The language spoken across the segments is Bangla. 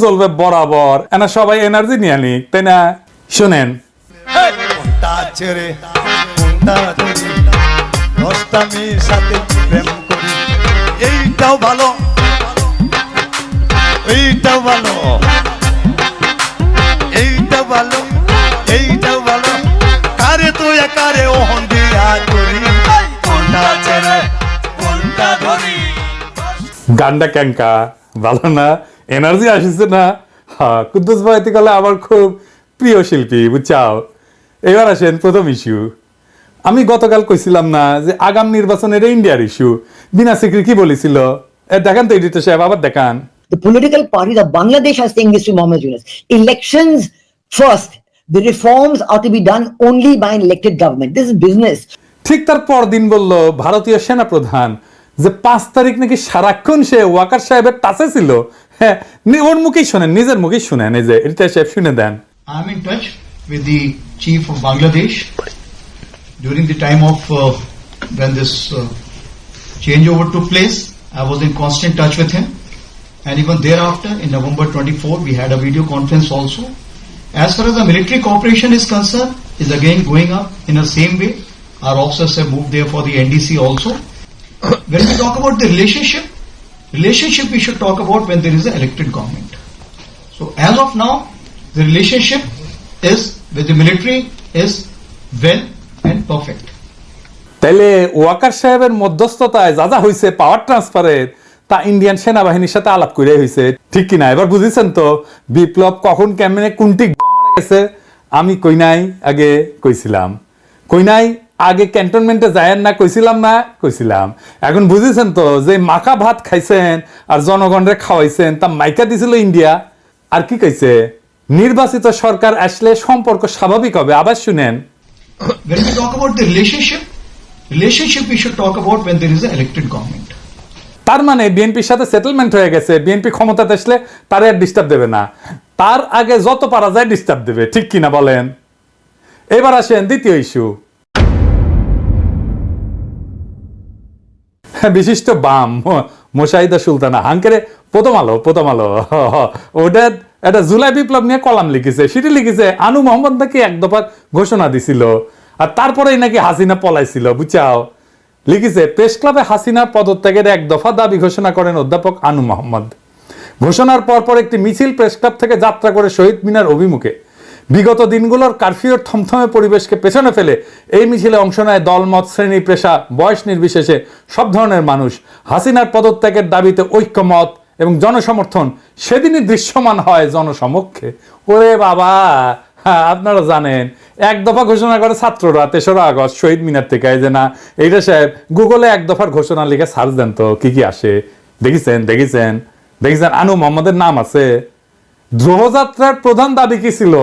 চলবে বরাবর এনা সবাই এনার্জি নিয়ে নিক তাই না? শোনেন। সাথে প্রেম করি। এইটাও ভালো। এইটাও ভালো। এইটাও ভালো। এইটাও ভালো। কারে তো একারে ওহন দিয়া করি? কোনটা ছেড়ে কোনটা ধরি? গান্ডা ক্যাঙ্কা ভালো না এনার্জি আসিছে না হ্যাঁ কুদ্দুস ভাইতে গেলে আমার খুব প্রিয় শিল্পী বুঝছাও এবার আসেন প্রথম ইস্যু আমি গতকাল কইছিলাম না যে আগাম নির্বাচনের ইন্ডিয়ার ইস্যু বিনা সিকরি কি বলেছিল দেখান তো এডিটর সাহেব আবার দেখান The political parties of Bangladesh are saying this to Mohammed Yunus. Elections first. The reforms are to be done only by an elected government. This is business. ঠিক তার পরদিন বলল ভারতীয় সেনা প্রধান যে পাঁচ তারিখ নাকি সারাক্ষণ সে ওয়াকার সাহেবের টাচে ছিল হ্যাঁ ওর মুখেই শোনেন নিজের মুখেই শুনেন এই যে এডিটর সাহেব শুনে দেন I'm in touch with the chief of Bangladesh during the time of uh, when this uh, changeover took place. I was in constant touch with him, and even thereafter, in November 24, we had a video conference also. As far as the military cooperation is concerned, is again going up in the same way. Our officers have moved there for the NDC also. When we talk about the relationship, relationship we should talk about when there is an elected government. So as of now, the relationship is with the military is well and perfect. তাইলে ওয়াকার সাহেবের মধ্যস্থতায় যা যা হয়েছে পাওয়ার ট্রান্সফারের তা ইন্ডিয়ান সেনাবাহিনীর সাথে আলাপ করে হয়েছে ঠিক কিনা এবার বুঝেছেন তো বিপ্লব কখন কেমনে কোনটি গেছে আমি কই নাই আগে কইছিলাম কই নাই আগে ক্যান্টনমেন্টে যায়েন না কইছিলাম না কইছিলাম। এখন বুঝেছেন তো যে মাখা ভাত খাইছেন আর জনগণরে খাওয়াইছেন তা মাইকা দিছিল ইন্ডিয়া। আর কি কইছে? নির্বাচিত সরকার আসলে সম্পর্ক স্বাভাবিক হবে। আবার শুনেন। When we talk about the relationship, relationship we should talk about when there is an elected government. তার মানে বিএনপির সাথে সেটেলমেন্ট হয়ে গেছে। বিএনপি ক্ষমতাতে আসলে তার আর ডিস্টার্ব দেবে না। তার আগে যত পারা যায় ডিস্টার্ব দেবে। ঠিক কিনা বলেন? এবার আসেন দ্বিতীয় ইস্যু বিশিষ্ট বাম মোশাহিদা সুলতানা। হাঙ্কেরে প্রথম আলো প্রথম আলো। ওটা একটা জুলাই বিপ্লব নিয়ে কলাম লিখেছে, সেটি লিখেছে, আনু মোহাম্মদ নাকি এক দফা ঘোষণা দিছিল। আর তারপরেই নাকি হাসিনা পলাইছিল বুঝাও লিখেছে, প্রেস ক্লাবে হাসিনার পদত্যাগের এক দফা দাবি ঘোষণা করেন অধ্যাপক আনু মোহাম্মদ। ঘোষণার পরপর একটি মিছিল প্রেস ক্লাব থেকে যাত্রা করে শহীদ মিনার অভিমুখে। বিগত দিনগুলোর কারফিউর থমথমে পরিবেশকে পেছনে ফেলে এই মিছিলে অংশ নেয় দলমত, শ্রেণি পেশা, বয়স নির্বিশেষে সব ধরনের মানুষ। হাসিনার পদত্যাগের দাবিতে ঐক্যমত এবং জনসমর্থন সেদিনই দৃশ্যমান হয় জনসমক্ষে। ওরে বাবা হ্যাঁ আপনারা জানেন, এক দফা ঘোষণা করে ছাত্ররা তেসরা আগস্ট শহীদ মিনার থেকে যে না, এইটা সাহেব, গুগলে এক দফার ঘোষণা লিখে সার্চ দেন তো, কি কি আসে? দেখেছেন দেখেছেন দেখেছেন, আনু মোহাম্মদের নাম আছে? দ্রোহযাত্রার প্রধান দাবি কি ছিল?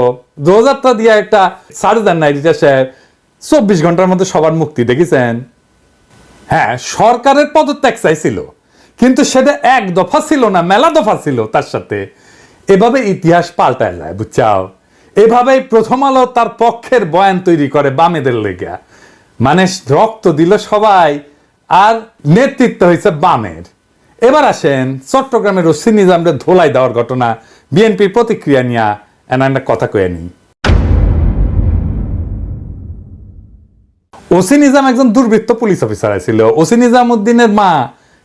দ্রোহযাত্রা দিয়ে একটা সার্চ দেন না এডিটার সাহেব। চব্বিশ ঘণ্টার মধ্যে সবার মুক্তি, দেখেছেন? হ্যাঁ সরকারের পদত্যাগ চাইছিল, কিন্তু সেটা এক দফা ছিল না, মেলা দফা ছিল তার সাথে। এভাবে ইতিহাস পাল্টায় যায়, বুঝছাও? এভাবেই প্রথম আলো তার পক্ষের বয়ান তৈরি করে বামেদের লেগা। মানে রক্ত দিল সবাই, আর নেতৃত্ব হয়েছে বামের। এবার আসেন চট্টগ্রামের ওসি নিজামরে ধোলাই দেওয়ার ঘটনা। বিএনপির প্রতিক্রিয়া নিয়ে এনা একটা কথা কয়ে নিই। ওসি নিজাম একজন দুর্বৃত্ত পুলিশ অফিসার ছিল ওসি নিজাম উদ্দিনের মা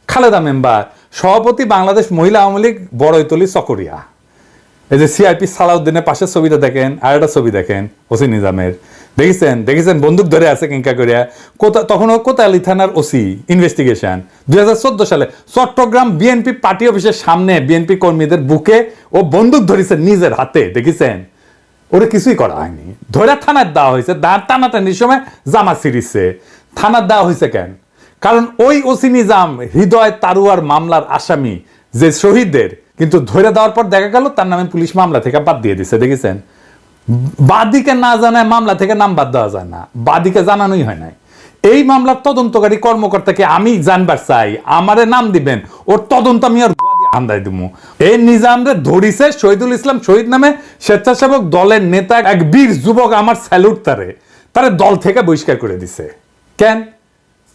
খালেদা মেম্বার, সভাপতি বাংলাদেশ মহিলা আওয়ামী লীগ বড়ইতলি চকরিয়া। এই যে সিআইপি সালাউদ্দিনের পাশের ছবিটা দেখেন আর একটা ছবি দেখেন ওসি নিজামের। দেখেছেন? দেখেছেন? বন্দুক ধরে আছে কিঙ্কা করিয়া কোথা তখনও কোতালি থানার ওসি ইনভেস্টিগেশন দুই সালে চট্টগ্রাম বিএনপি পার্টি অফিসের সামনে বিএনপি কর্মীদের বুকে ও বন্দুক ধরেছে নিজের হাতে, দেখেছেন? ওরে কিছুই করা হয়নি। ধরে থানার দেওয়া হয়েছে, দাঁড় টানাটানির সময় জামা সিরিজছে থানার দেওয়া হয়েছে কেন? কারণ ওই ওসি নিজাম, হৃদয় তারুয়ার মামলার আসামি, যে শহীদদের, কিন্তু ধরে দেওয়ার পর দেখা গেল তার নামে পুলিশ মামলা থেকে বাদ দিয়ে দিছে, দেখেছেন? বাদিকে না জানায় মামলা থেকে নাম বাদ দেওয়া যায় না। বাদিকে জানানোই হয় নাই। এই মামলার তদন্তকারী কর্মকর্তাকে আমি জানবার চাই। আমারে নাম দিবেন, ওর তদন্ত আমি আর আন্দাই এই নিজামরে ধরিছে শহীদুল ইসলাম শহীদ নামে স্বেচ্ছাসেবক দলের নেতা এক বীর যুবক আমার স্যালুট তারে। তারে দল থেকে বহিষ্কার করে দিছে। কেন?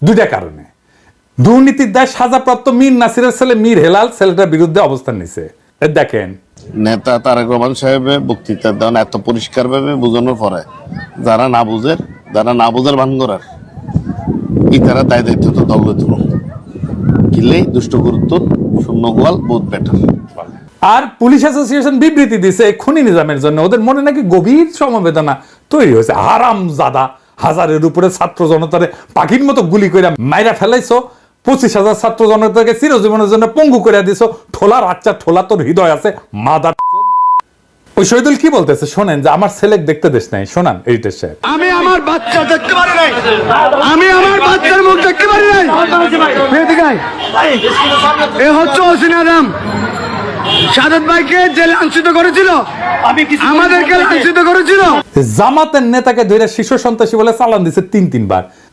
দুইটা কারণে। দুর্নীতির দায় সাজাপ্রাপ্ত মীর নাসিরের ছেলে মীর হেলাল, ছেলেটার বিরুদ্ধে অবস্থান নিছে। দেখেন নেতা তারেক রহমান সাহেবের বক্তৃতা দেন এত পরিষ্কার ভাবে বোঝানোর পরে, যারা না বুঝের যারা না বুঝের ভান করার ইতারা দায় দায়িত্ব তো দল তুলো কিলে দুষ্ট গুরুত্ব, শূন্য গোয়াল বহুত বেটার আর পুলিশ অ্যাসোসিয়েশন বিবৃতি দিছে খুনি নিজামের জন্য। ওদের মনে নাকি গভীর সমবেদনা তৈরি হয়েছে। হারাম জাদা হাজারের উপরে ছাত্র জনতারে পাখির মতো গুলি করে মাইরা ফেলাইছো। পঁচিশ হাজার ছাত্র জনতাকে চিরজীবনের জন্য পঙ্গু করে দিছো। ঠোলার আচ্ছা ঠোলা তোর হৃদয় আছে মাদার ওই শহীদুল কি বলতেছে? শোনেন যে আমার ছেলে দেখতে দেশ নাই। শোনান এইটা সাহেব। আমি আমার বাচ্চা দেখতে পারি নাই। আমি আমার বাচ্চার মুখ দেখতে পারি নাই। এ হচ্ছে সাদত ভাইকে যে লাঞ্ছিত করেছিল। আমাদেরকে লাঞ্ছিত করেছিল। জামাতের নেতাকে ধরে শিশু সন্ত্রাসী বলে চালান দিছে তিন তিনবার।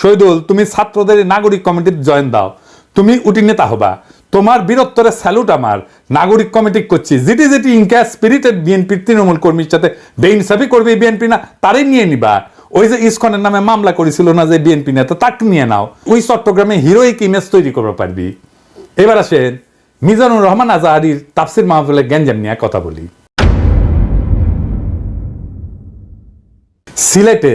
শহীদুল, তুমি ছাত্রদের নাগরিক কমিটির জয়েন দাও। তুমি উটি নেতা হবা। তোমার বীরত্বরে স্যালুট আমার। নাগরিক কমিটি করছি। যেটি যেটি ইনকা স্পিরিটেড বিএনপির তৃণমূল কর্মীর সাথে বেইনসাফি করবে বিএনপি না? তারই নিয়ে নিবা। ওই যে ইসকনের নামে মামলা করেছিল না যে বিএনপি নেতা, তাকে নিয়ে নাও। ওই চট্টগ্রামে হিরোইক ইমেজ তৈরি করতে পারবি। এবার আসেন মিজানুর রহমান আজাহারির তাফসির মাহফিলের গ্যাঞ্জাম নিয়ে কথা বলি। সিলেটে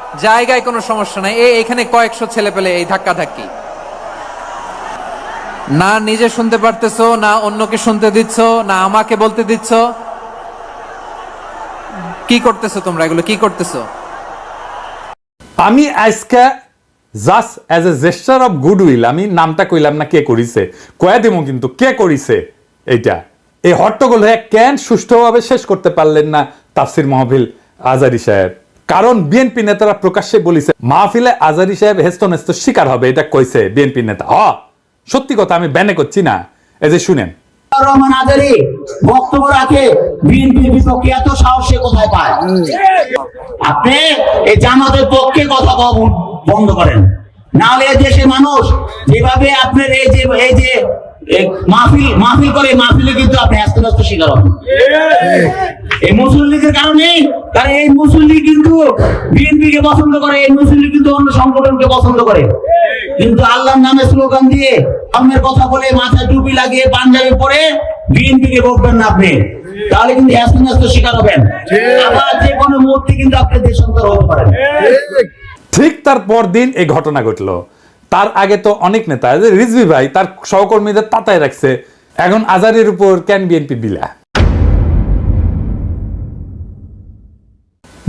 জায়গায় কোনো সমস্যা নাই। এখানে কয়েকশো ছেলে পেলে এই ধাক্কা ধাক্কি না নিজে শুনতে পারতেছো, না অন্যকে শুনতে দিচ্ছ, না আমাকে বলতে দিচ্ছ। কি করতেছো তোমরা এগুলো? কি করতেছো? আমি আজকে just as a gesture of goodwill আমি নামটা কইলাম না কে করিছে, কয়া দিব কিন্তু কে করিছে এইটা। এই হট্টগোল হয়ে কেন সুষ্ঠুভাবে শেষ করতে পারলেন না তাফসির মাহফিল আজারি সাহেব? কারণ বিএনপি নেতারা প্রকাশ্যে বলিছে, মাহফিলে আজারি সাহেব হেস্ত নেস্ত শিকার হবে এটা কইছে বিএনপি নেতা। হ সত্যি কথা, আমি ব্যানে করছি না। এই যে শুনেন। মাহফিল মাহফিল করে, মাহফিলে কিন্তু আপনি আস্তে আস্তে শিকার হবেন। এই মুসল্লিদের কারণে কারণ এই মুসল্লি কিন্তু বিএনপি কে পছন্দ করে এই মুসল্লি কিন্তু অন্য সংগঠনকে পছন্দ করে। কিন্তু আল্লাহর নামে স্লোগান দিয়ে ধর্মের কথা বলে মাথায় টুপি লাগিয়ে পাঞ্জাবি পরে বিএনপি কে ভোটবেন না আপনি। তাহলে কিন্তু শিকার হবেন। আবার যে কোনো মুহূর্তে কিন্তু আপনি দেশান্তর হতে পারেন। ঠিক। তার পর দিন এই ঘটনা ঘটলো। তার আগে তো অনেক নেতা রিজভি ভাই তার সহকর্মীদের তাতায় রাখছে। এখন আজারের উপর কেন বিএনপি বিলা?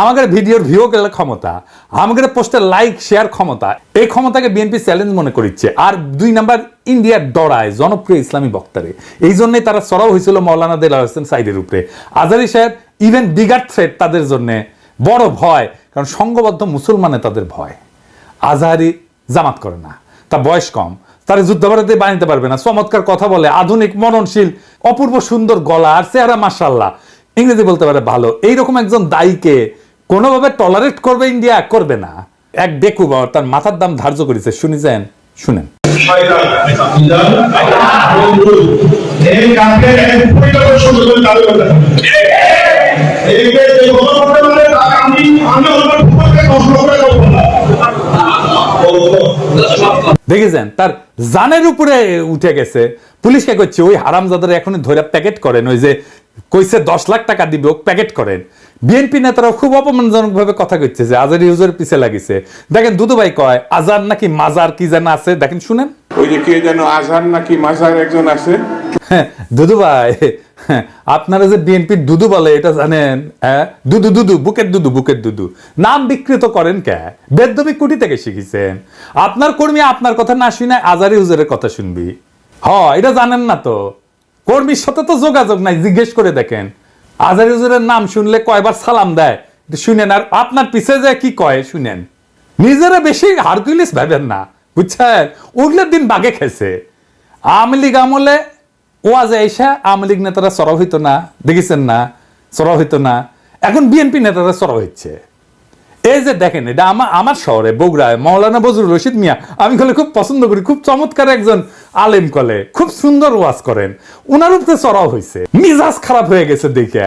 আমাদের ভিডিওর ভিউ গেলে ক্ষমতা, আমাদের পোস্টের লাইক শেয়ার ক্ষমতা, এই ক্ষমতাকে বিএনপি চ্যালেঞ্জ মনে করিচ্ছে। আর দুই নাম্বার ইন্ডিয়ার ডরায় জনপ্রিয় ইসলামী বক্তারে। এই জন্যই তারা সরাও হয়েছিল মৌলানা দেলা হোসেন সাইদের উপরে। আজারি সাহেব ইভেন বিগার থ্রেট তাদের জন্য বড় ভয়, কারণ সংঘবদ্ধ মুসলমানে তাদের ভয়। আজহারি জামাত করে না, তার বয়স কম, তারা যুদ্ধাপরাধী বানাতে পারবে না, চমৎকার কথা বলে, আধুনিক মননশীল অপূর্ব সুন্দর গলা আর চেহারা মাসাল্লাহ ইংরেজি বলতে পারে ভালো। এইরকম একজন দায়ীকে কোনোভাবে টলারেট করবে ইন্ডিয়া করবে না। এক বেকুবা তার মাথার দাম ধার্য করেছে। শুনেছেন শুনেন। দেখেছেন তার জানের উপরে উঠে গেছে। পুলিশকে করছে ওই হারামজাদার এখনই ধরে প্যাকেট করেন। ওই যে কইছে দশ লাখ টাকা দিবে ও প্যাকেট করেন। বিএনপি নেতারা খুব অপমানজনক ভাবে কথা কইছে যে আজার ইউজের পিছে লাগিছে। দেখেন দুদু ভাই কয় আজার নাকি মাজার কি যেন আছে? দেখেন শুনেন। ওই যে কে যেন আজহার নাকি মাজার একজন আছে? হ্যাঁ, দুদু ভাই হ্যাঁ, আপনারা যে বিএনপির দুদু বলে এটা জানেন হ্যাঁ দুদু দুদু বুকের দুদু বুকের দুদু। নাম বিকৃত করেন কে? বেদবি কুটি থেকে শিখেছেন। আপনার কর্মী আপনার কথা না শুনে আজারি হুজুরের কথা শুনবি। হ এটা জানেন না তো। কর্মীর সাথে তো যোগাযোগ নাই, জিজ্ঞেস করে দেখেন। আজারি হুজুরের নাম শুনলে কয়বার সালাম দেয় শুনেন আর আপনার পিছে যে কি কয়, শুনেন। নিজেরা বেশি হারকুলিস ভাবেন না, বুঝছেন? উঠলে দিন বাগে খেছে আওয়ামী লীগ আমলে ওয়াজে এসে আওয়ামী লীগ নেতারা সরব হইতো না, দেখেছেন না? সরব হইতো না। এখন বিএনপি নেতারা সরব হচ্ছে এই যে দেখেন, এটা আমার আমার শহরে, বগুড়ায়, মৌলানা বজরুল রশিদ মিয়া, আমি খুব পছন্দ করি, খুব চমৎকার একজন আলেম কলে, খুব সুন্দর ওয়াজ করেন। ওনার উপরে চড়াও হয়েছে মিজাজ খারাপ হয়ে গেছে দেখে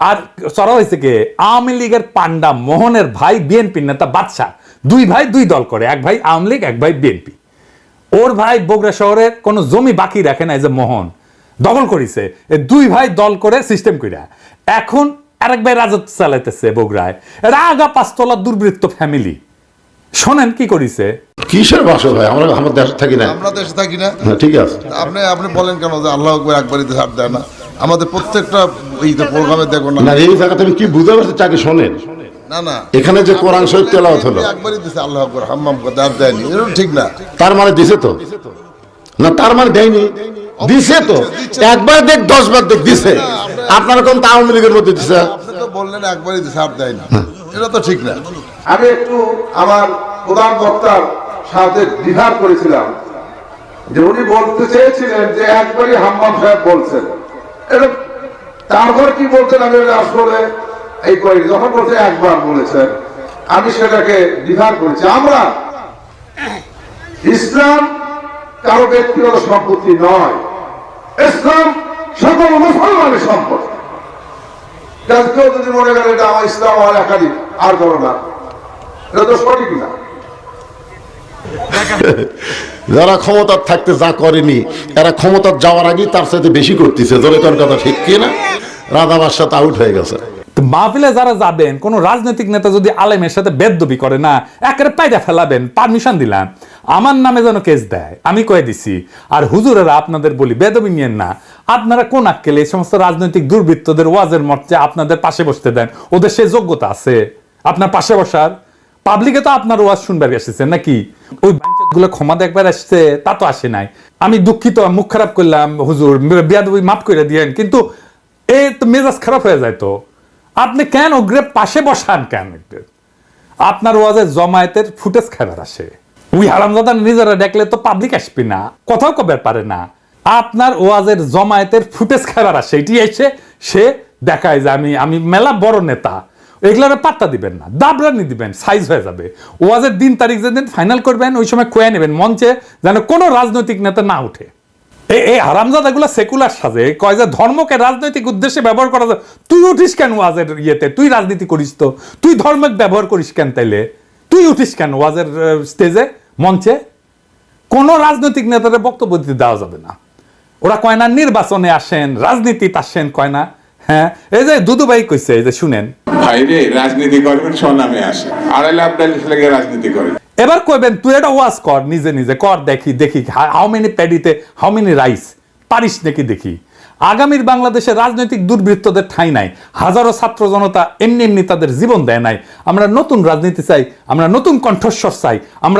আর চড়াও হয়েছে কে? আওয়ামী লীগের পান্ডা মোহনের ভাই বিএনপি নেতা বাদশাহ। দুই ভাই, দুই দল করে। এক ভাই আওয়ামী লীগ, এক ভাই বিএনপি। ওর ভাই বগুড়া শহরে কোনো জমি বাকি রাখে না, এই যে মোহন। দখল করিছে। দুই ভাই দল করে সিস্টেম কইরা। এখন আরেক ভাই রাজত্ব চালাইতেছে বগুড়ায়। রাগা পাঁচতলা দুর্বৃত্ত ফ্যামিলি শোনেন কি করিছে? কিসের ভাষা ভাই? আমরা আমার দেশে থাকি না। আমরা দেশে থাকি না। হ্যাঁ, ঠিক আছে। আপনি আপনি বলেন কেন যে আল্লাহ আকবর একবারই ছাড় দেয় না। আমাদের প্রত্যেকটা এই প্রোগ্রামে দেখুন না। না এই জায়গাতে আমি কি বুঝতে পারছি তাকে শোনেন? না না। এখানে যে কোরআন শরীফ তেলাওয়াত হলো। একবারই দিছে আল্লাহ আকবর হাম্মাম করে আর দেয়নি। এটা ঠিক না। তার মানে দিছে তো? না তার মানে দেয়নি। দিছে তো? একবার দেখ দশ বার দেখ দিছে। আপনারা কোন আওয়ামী লীগের মধ্যে দিছে? আপনি তো বললেন একবারই দিছে আর দেয় না। এটা তো ঠিক না। আমি একটু আমার প্রধান বক্তার সাথে ডিভার করেছিলাম যে উনি বলতে চেয়েছিলেন যে একবারই হাম্মাম সাহেব বলছেন। এটা তারপর কি বলছেন আমি আসলে এই করি যখন বলছে একবার বলেছেন, আমি সেটাকে ডিভার করেছি। আমরা ইসলাম কারও ব্যক্তিগত সম্পত্তি নয়। ইসলাম কেউ যদি মনে করে এটা আমার ইসলাম আমার একাধিক আর করো না। এটা তো সঠিক না। যারা ক্ষমতার থাকতে যা করেনি এরা ক্ষমতার যাওয়ার আগেই তার সাথে বেশি করতেছে। ধরে কোন কথা ঠিক কি না? রাধা বাদশাহ আউট হয়ে গেছে। মাহফিলে যারা যাবেন কোন রাজনৈতিক নেতা যদি আলেমের সাথে বেদবি করে না একেবারে পায়দা ফেলাবেন পারমিশন দিলাম। আমার নামে যেন কেস দেয় আমি কয়ে দিছি। আর হুজুরেরা আপনাদের বলি বেদবি নিয়েন না। আপনারা কোন আক্কেলে? এই সমস্ত রাজনৈতিক দুর্বৃত্তদের ওয়াজের মর্চে আপনাদের পাশে বসতে দেন। ওদের সে যোগ্যতা আছে। আপনার পাশে বসার। পাবলিকে তো আপনার ওয়াজ শুনবার এসেছেন নাকি? ওই গুলো ক্ষমা দেখবার আসছে তা তো আসে নাই। আমি দুঃখিত, মুখ খারাপ করলাম, হুজুর, বিয়াদবি মাফ করে দিয়েন, কিন্তু এ তো মেজাজ খারাপ হয়ে যায় তো। আপনি কেন অগ্রে পাশে বসান কেন আপনার ওয়াজের জমায়েতের ফুটেজ খাবার আসে। ওই হারামজাদা নিজেরা দেখলে তো পাবলিক আসবে না। কথাও কবে পারে না। আপনার ওয়াজের জমায়েতের ফুটেজ খাবার আসে এটি এসে সে দেখায় যে আমি আমি মেলা বড় নেতা। এগুলোর পাত্তা দিবেন না দাবরানি দিবেন সাইজ হয়ে যাবে। ওয়াজের দিন, তারিখ যেদিন ফাইনাল করবেন, ওই সময় কয়ে নেবেন মঞ্চে যেন কোনো রাজনৈতিক নেতা না উঠে। এই হারামজাদাগুলো সেকুলার সাজে, কয় যে ধর্মকে রাজনৈতিক উদ্দেশ্যে ব্যবহার করা যায়। তুই উঠিস কেন ওয়াজের ইয়েতে? তুই রাজনীতি করিস তো। তুই ধর্মকে ব্যবহার করিস কেন তাইলে? তুই উঠিস কেন ওয়াজের স্টেজে মঞ্চে? কোন রাজনৈতিক নেতাদের বক্তব্য দিতে দেওয়া যাবে না। ওরা কয় না নির্বাচনে আসেন রাজনীতিতে আসেন কয় না হ্যাঁ? এই যে দুদু ভাই কইছে এই যে শুনেন। ভাইরে রাজনীতি করবেন স্বনামে আসে। আড়াই লাখ ডালিশ লেগে রাজনীতি করে। এবার কইবেন তুই এটা ওয়াজ কর নিজে নিজে কর দেখি দেখি হাউ মেনি প্যাডিতে হাউ মেনি রাইস পারিস নাকি দেখি? আগামীর বাংলাদেশে রাজনৈতিক দুর্বৃত্তদের ঠাঁই নাই হাজারো ছাত্র জনতা এমনি এমনি তাদের জীবন দেয় নাই। আমরা নতুন রাজনীতি চাই আমরা নতুন কণ্ঠস্বর চাই আমরা